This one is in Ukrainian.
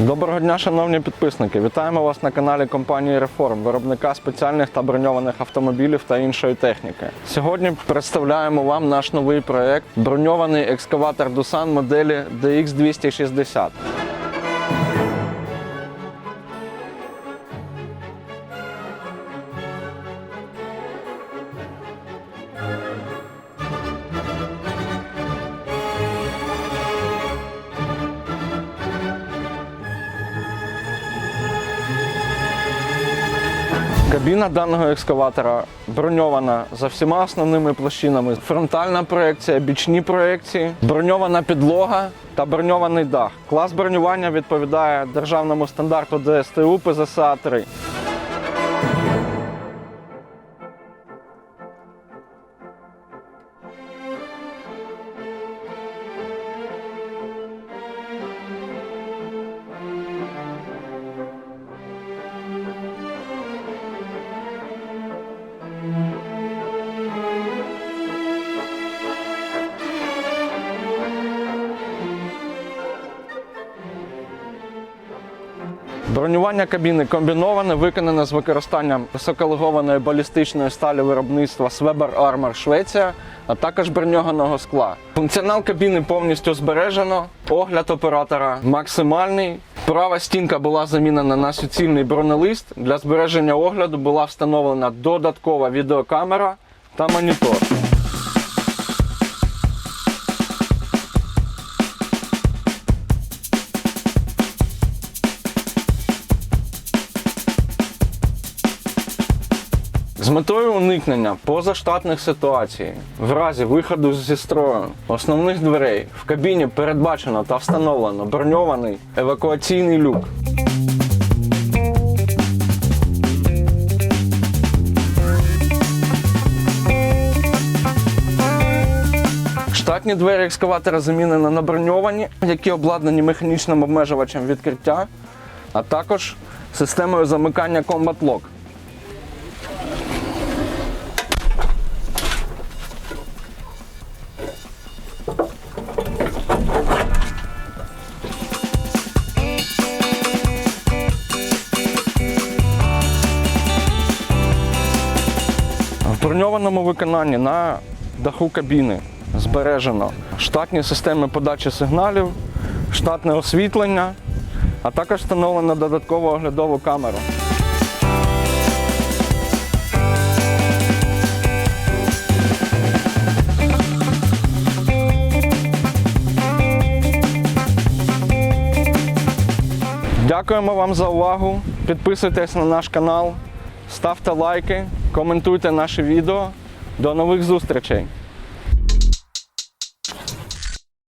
Доброго дня, шановні підписники! Вітаємо вас на каналі компанії Реформ, виробника спеціальних та броньованих автомобілів та іншої техніки. Сьогодні представляємо вам наш новий проект броньований екскаватор Дусан моделі DX260. Кабіна даного екскаватора броньована за всіма основними площинами: фронтальна проекція, бічні проекції, броньована підлога та броньований дах. Клас бронювання відповідає державному стандарту ДСТУ ПЗСА 3. Бронювання кабіни комбіноване, виконане з використанням високолегованої балістичної сталі виробництва Sweber Armor Швеція, а також броньованого скла. Функціонал кабіни повністю збережено, огляд оператора максимальний. Права стінка була замінена на суцільний бронелист. Для збереження огляду була встановлена додаткова відеокамера та монітор. З метою уникнення позаштатних ситуацій в разі виходу зі строю основних дверей в кабіні передбачено та встановлено броньований евакуаційний люк. Штатні двері екскаватора замінено на броньовані, які обладнані механічним обмежувачем відкриття, а також системою замикання Combat Lock. Броньованому виконанні на даху кабіни збережено штатні системи подачі сигналів, штатне освітлення, а також встановлено додаткову оглядову камеру. Дякуємо вам за увагу. Підписуйтесь на наш канал, ставте лайки, коментуйте наше відео. До нових зустрічей!